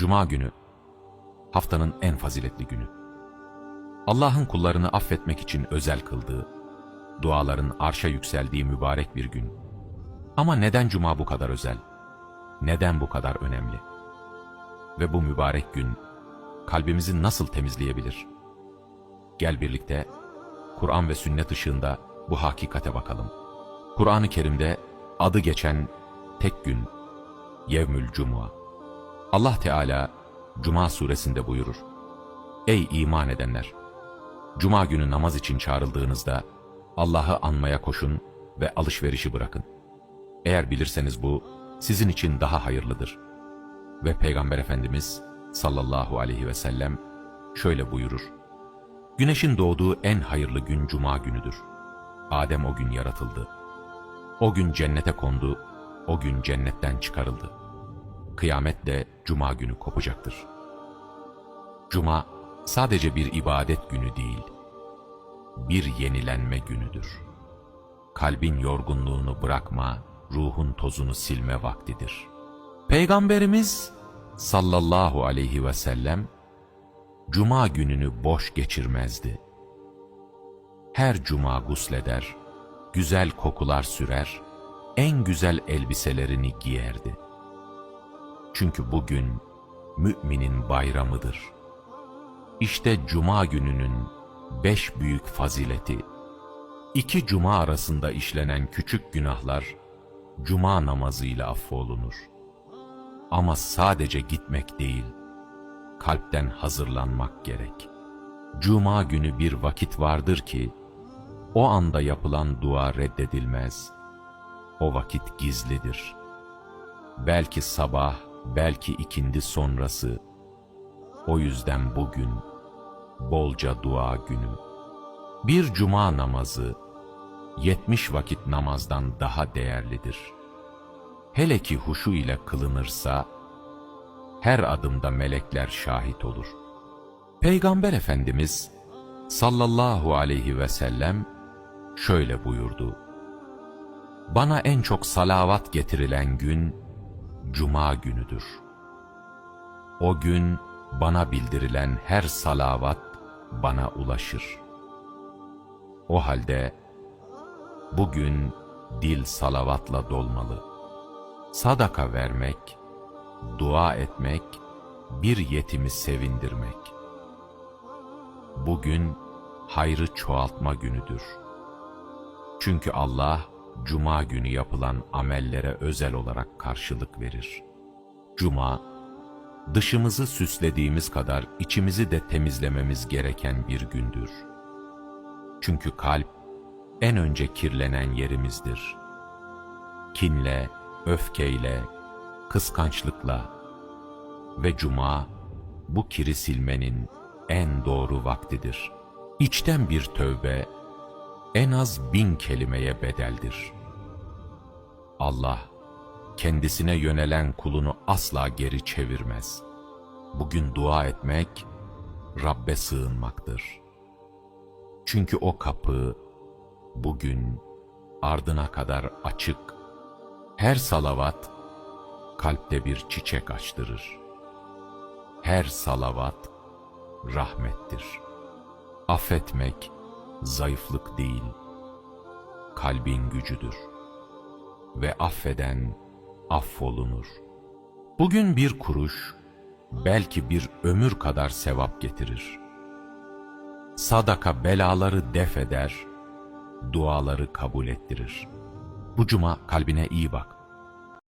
Cuma günü, haftanın en faziletli günü. Allah'ın kullarını affetmek için özel kıldığı, duaların arşa yükseldiği mübarek bir gün. Ama neden Cuma bu kadar özel? Neden bu kadar önemli? Ve bu mübarek gün kalbimizi nasıl temizleyebilir? Gel birlikte Kur'an ve sünnet ışığında bu hakikate bakalım. Kur'an-ı Kerim'de adı geçen tek gün Yevmül Cuma. Allah Teala Cuma suresinde buyurur. Ey iman edenler! Cuma günü namaz için çağrıldığınızda Allah'ı anmaya koşun ve alışverişi bırakın. Eğer bilirseniz bu sizin için daha hayırlıdır. Ve Peygamber Efendimiz sallallahu aleyhi ve sellem şöyle buyurur. Güneşin doğduğu en hayırlı gün Cuma günüdür. Adem o gün yaratıldı. O gün cennete kondu, o gün cennetten çıkarıldı. Kıyamet de Cuma günü kopacaktır. Cuma sadece bir ibadet günü değil, bir yenilenme günüdür. Kalbin yorgunluğunu bırakma, ruhun tozunu silme vaktidir. Peygamberimiz sallallahu aleyhi ve sellem Cuma gününü boş geçirmezdi. Her cuma gusleder, güzel kokular sürer, en güzel elbiselerini giyerdi. Çünkü bugün müminin bayramıdır. İşte cuma gününün beş büyük fazileti. İki cuma arasında işlenen küçük günahlar cuma namazıyla affolunur. Ama sadece gitmek değil, kalpten hazırlanmak gerek. Cuma günü bir vakit vardır ki, o anda yapılan dua reddedilmez. O vakit gizlidir. Belki sabah, belki ikindi sonrası. O yüzden bugün bolca dua günü. Bir cuma namazı, yetmiş vakit namazdan daha değerlidir. Hele ki huşu ile kılınırsa, her adımda melekler şahit olur. Peygamber Efendimiz sallallahu aleyhi ve sellem şöyle buyurdu. Bana en çok salavat getirilen gün Cuma günüdür. O gün bana bildirilen her salavat bana ulaşır. O halde bugün dil salavatla dolmalı. Sadaka vermek, dua etmek, bir yetimi sevindirmek. Bugün hayrı çoğaltma günüdür. Çünkü Allah, Cuma günü yapılan amellere özel olarak karşılık verir. Cuma, dışımızı süslediğimiz kadar içimizi de temizlememiz gereken bir gündür. Çünkü kalp, en önce kirlenen yerimizdir. Kinle, öfkeyle, kıskançlıkla ve cuma bu kiri silmenin en doğru vaktidir. İçten bir tövbe en az bin kelimeye bedeldir. Allah kendisine yönelen kulunu asla geri çevirmez. Bugün dua etmek Rabbe sığınmaktır. Çünkü o kapı bugün ardına kadar açık. Her salavat kalpte bir çiçek açtırır. Her salavat rahmettir. Affetmek zayıflık değil, kalbin gücüdür. Ve affeden affolunur. Bugün bir kuruş, belki bir ömür kadar sevap getirir. Sadaka belaları def eder, duaları kabul ettirir. Bu cuma kalbine iyi bak